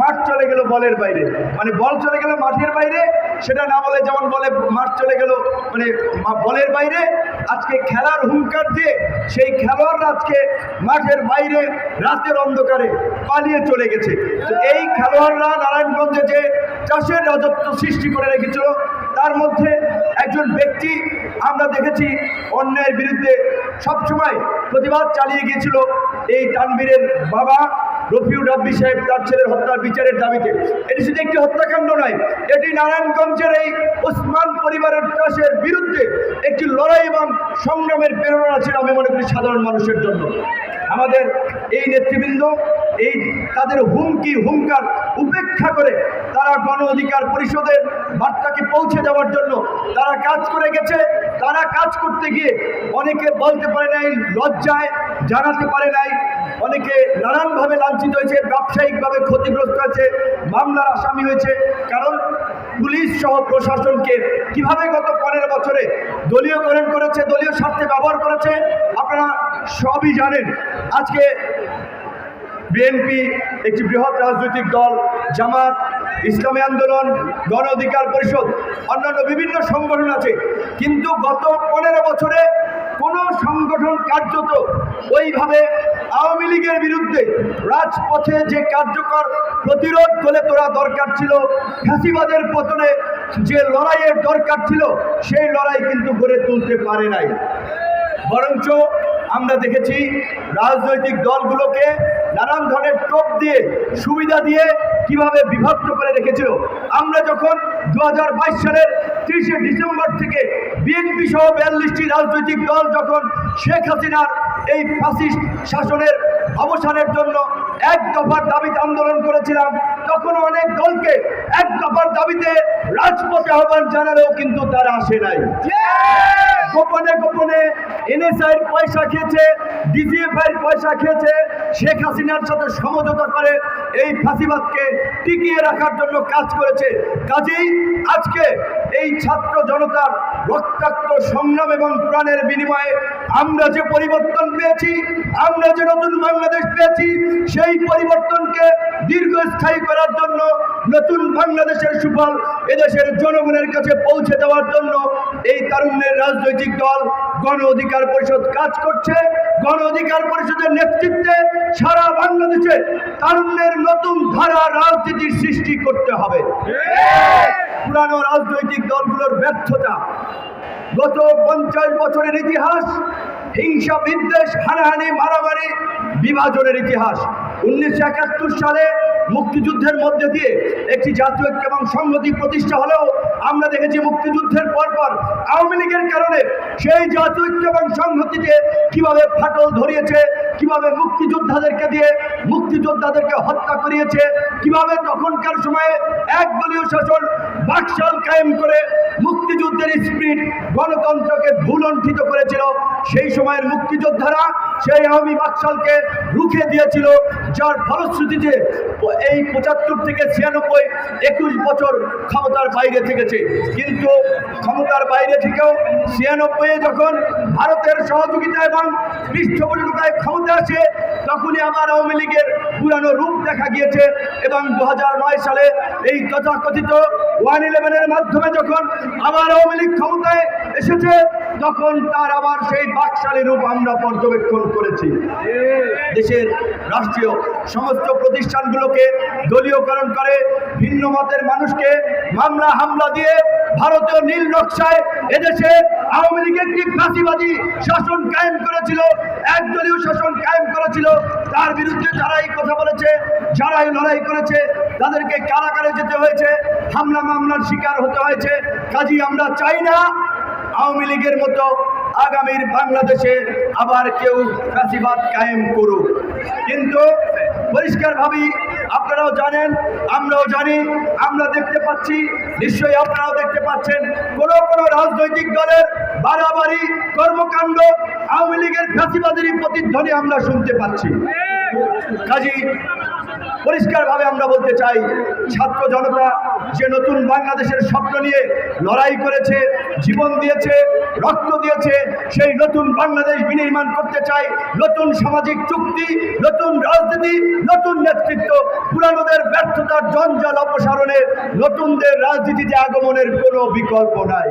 মাঠ চলে গেল বলের বাইরে। মানে বল চলে গেল মাঠের বাইরে, সেটা না বলে যেমন বলে মাঠ চলে গেল মানে বলের বাইরে। আজকে খেলার হুঙ্কার দিয়ে সেই খেলোয়াড়রা আজকে মাঠের বাইরে রাতের অন্ধকারে পালিয়ে চলে গেছে। তো এই খেলোয়াড়রা নারায়ণগঞ্জে যে চাষের রাজত্ব সৃষ্টি করে রেখেছিল, তার মধ্যে একজন ব্যক্তি আমরা দেখেছি অন্যায়ের বিরুদ্ধে সবসময় প্রতিবাদ চালিয়ে গিয়েছিল, এই তানবীরের বাবা। রফিউর রাব্বি সাহেব তার ছেলের হত্যার বিচারের দাবিতে। এটি শুধু একটি হত্যাকাণ্ড নয়, এটি নারায়ণগঞ্জের এই ওসমান পরিবারের চাষের বিরুদ্ধে একটি লড়াই এবং সংগ্রামের প্রেরণা ছিল আমি মনে করি সাধারণ মানুষের জন্য। আমাদের এই নেতৃবৃন্দ, এই তাদের হুমকি, হুঙ্কার উপেক্ষা করে তারা গণ অধিকার পরিষদের বার্তাকে পৌঁছে দেওয়ার জন্য তারা কাজ করে গেছে। তারা কাজ করতে গিয়ে অনেকে বলতে পারে নাই, লজ্জায় জানাতে পারে নাই, অনেকে নানানভাবে লাঞ্ছিত হয়েছে, ব্যবসায়িকভাবে ক্ষতিগ্রস্ত হয়েছে, মামলার আসামি হয়েছে। কারণ পুলিশ সহ প্রশাসনকে কীভাবে গত পনেরো বছরে দলীয়করণ করেছে, দলীয় স্বার্থে ব্যবহার করেছে, আপনারা সবই জানেন। আজকে বিএনপি একটি বৃহৎ রাজনৈতিক দল, জামাত, ইসলামী আন্দোলন, গণ অধিকার পরিষদ, অন্যান্য বিভিন্ন সংগঠন আছে। কিন্তু গত পনেরো বছরে কোনো সংগঠন কার্যত ওইভাবে আওয়ামী বিরুদ্ধে রাজপথে যে কার্যকর প্রতিরোধ করে তোলা দরকার ছিল, ফ্যাসিবাদের পতনে যে লড়াইয়ের দরকার ছিল, সেই লড়াই কিন্তু গড়ে তুলতে পারে নাই। বরঞ্চ আমরা দেখেছি রাজনৈতিক দলগুলোকে নানান ধরনের টোপ দিয়ে, সুবিধা দিয়ে কীভাবে বিভক্ত করে রেখেছিল। আমরা যখন দু হাজার বাইশ সালের তিরিশে ডিসেম্বর থেকে বিএনপি সহ বিয়াল্লিশটি রাজনৈতিক দল, যখন শেখ হাসিনার এই ফাসিস্ট শাসনের অবসানের জন্য এক দফার দাবিতে আন্দোলন করেছিলাম। তখন অনেক দলকে এক দফার দাবিতে রাজপথে আহ্বান জানালেও কিন্তু তারা আসে নাই। গোপনে গোপনে এনএসআইয়ের পয়সা খেয়েছে ডিজিএফআইয়ের পয়সা খেয়েছে, শেখ হাসিনার সাথে সমঝোতা করে এই ফাঁসিবাদকে টিকিয়ে রাখার জন্য কাজ করেছে। কাজেই আজকে এই ছাত্র জনতার রক্তাক্ত সংগ্রাম এবং প্রাণের বিনিময়ে আমরা যে পরিবর্তন পেয়েছি, আমরা যে নতুন বাংলাদেশ পেয়েছি, সেই পরিবর্তনকে দীর্ঘস্থায়ী করার জন্য, নতুন বাংলাদেশের সুফল এদেশের জনগণের কাছে পৌঁছে দেওয়ার জন্য এই তারুণ্যের রাজনৈতিক দল, গণ অধিকার পরিষদ কাজ করছে। গণ অধিকার পরিষদের নেতৃত্বে সারা বাংলাদেশে তারুণ্যের নতুন ধারা রাজনীতির সৃষ্টি করতে হবে। পুরানো রাজনৈতিক দলগুলোর ব্যর্থতা, গত পঞ্চাশ বছরের ইতিহাস, হিংসা বিদ্বেষ, হানাহানি, মারামারি, বিভাজনের ইতিহাস। উনিশশো একাত্তর সালে মুক্তিযুদ্ধের মধ্যে দিয়ে একটি জাতীয় ঐক্য এবং সংহতি প্রতিষ্ঠা হলেও আমরা দেখেছি মুক্তিযুদ্ধের পরপর আওয়ামী লীগের কারণে সেই জাতীয় ঐক্য এবং সংহতিকে কীভাবে ফাটল ধরিয়েছে কীভাবে মুক্তিযোদ্ধাদেরকে দিয়ে মুক্তিযোদ্ধাদেরকে হত্যা করিয়েছে, কীভাবে তখনকার সময়ে এক একদলীয় শাসন বাকশাল কায়েম করে মুক্তিযুদ্ধের স্পিরিট গণতন্ত্রকে ভুলণ্ঠিত করেছিল, সেই সময়ের মুক্তিযোদ্ধারা সেই আওয়ামী বাকশালকে রুখে দিয়েছিল, যার ফলশ্রুতিতে এই পঁচাত্তর থেকে ছিয়ানব্বই একুশ বছর ক্ষমতার বাইরে থেকেছে। কিন্তু ক্ষমতার বাইরে থেকেও ছিয়ানব্বই যখন ভারতের সহযোগিতা এবং পৃষ্ঠপোষকতায় ক্ষমতা আসে তখনই আমার আওয়ামী লীগের পুরানো রূপ দেখা গিয়েছে এবং দু সালে এই তথাকথিত ওয়ান ইলেভেনের মাধ্যমে যখন আবার আওয়ামী লীগ ক্ষমতায় এসেছে, তখন তার আবার সেই বাকশালী রূপ আমরা পর্যবেক্ষণ করেছি। দেশের রাষ্ট্রীয় সমস্ত প্রতিষ্ঠানগুলোকে দলীয়করণ করে, ভিন্ন মতের মানুষকে মামলা, হামলা দিয়ে ভারতীয় নীল নকশায় এদেশে আওয়ামী লীগ একটি ফাঁসিবাদী শাসন কায়েম করেছিল, একদলীয় শাসন কায়েম করেছিল, তার বিরুদ্ধে যারাই কথা বলেছে, যারাই লড়াই করেছে, তাদেরকে কারাগারে যেতে হয়েছে, হামলা মামলার শিকার হতে হয়েছে। কাজী, আমরা চাই না আওয়ামী লীগের মতো আগামীর বাংলাদেশে আবার কেউ ফাঁসিবাদ কায়েম করুক। কিন্তু পরিষ্কারভাবেই আপনারাও জানেন, আমরাও জানি, আমরা দেখতে পাচ্ছি, নিশ্চয়ই আপনারাও দেখতে পাচ্ছেন, কোন কোন রাজনৈতিক দলের বাড়াবাড়ি, কর্মকাণ্ড, আওয়ামী লীগের ফাঁসিবাদের প্রতিধ্বনি আমরা শুনতে পাচ্ছি। কাজী পরিষ্কারভাবে আমরা বলতে চাই, ছাত্র জনতা যে নতুন বাংলাদেশের স্বপ্ন নিয়ে লড়াই করেছে, জীবন দিয়েছে, রক্ত দিয়েছে, সেই নতুন বাংলাদেশ বিনির্মাণ করতে চাই, নতুন সামাজিক চুক্তি, নতুন রাজনীতি, নতুন নেতৃত্ব পুরানোদের ব্যর্থতার জঞ্জাল অপসারণের নতুনদের রাজনীতিতে আগমনের কোনো বিকল্প নাই।